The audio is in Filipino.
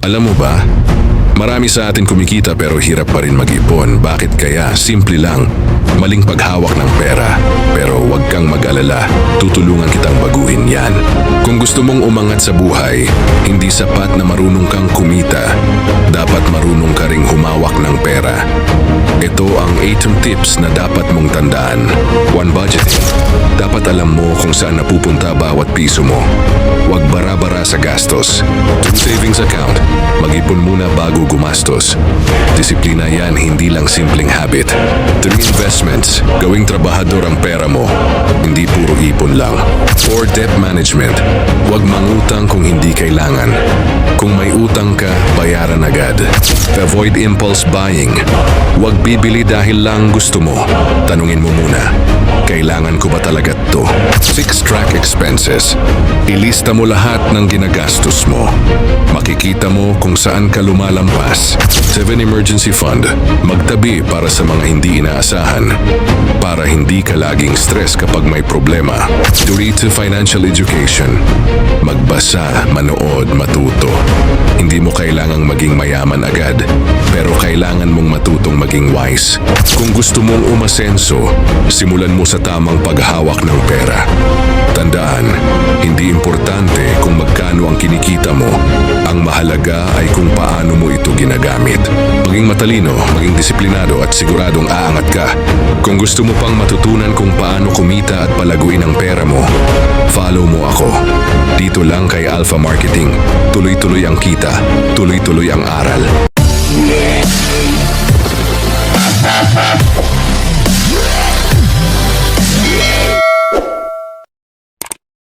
Alam mo ba, marami sa atin kumikita pero hirap pa rin mag-ipon. Bakit kaya? Simple lang. Maling paghawak ng pera. Pero huwag kang mag-alala. Tutulungan kitang baguhin yan. Kung gusto mong umangat sa buhay, hindi sapat na marunong kang kumita. Dapat marunong ka ring humawak ng pera. Ito ang 8 tips na dapat mong tandaan. One budgeting. Dapat alam mo kung saan napupunta bawat piso mo. Huwag sa gastos. Savings account. Mag-ipon muna bago gumastos. Disiplina yan, hindi lang simpleng habit. Three investments. Gawing trabahador ang pera mo. Hindi puro ipon lang. Four debt management. Huwag mangutang kung hindi kailangan. Kung may utang ka, bayaran agad. Avoid impulse buying. Huwag bibili dahil lang gusto mo. Tanungin mo muna, kailangan ko ba talaga to? Six track expenses. Ilista mo lahat ng ginagastos mo. Makikita mo kung saan ka lumalampas. Seven emergency fund. Magtabi para sa mga hindi inaasahan. Para hindi ka laging stress kapag may problema. Three to financial education. Magbasa, manood, matuto. Hindi mo kailangang maging mayaman agad, pero kailangan mong matutong maging wise. Kung gusto mong umasenso, simulan mo sa tamang paghawak ng pera. Tandaan, hindi importante kung magkano ang kinikita mo. Ang mahalaga ay kung paano mo ito ginagamit. Maging matalino, maging disiplinado at siguradong aangat ka. Kung gusto mo pang matutunan kung paano kumita at palaguin ang pera mo, follow mo ako. Dito lang kay Alpha Marketing. Tuloy-tuloy ang kita, tuloy-tuloy ang aral.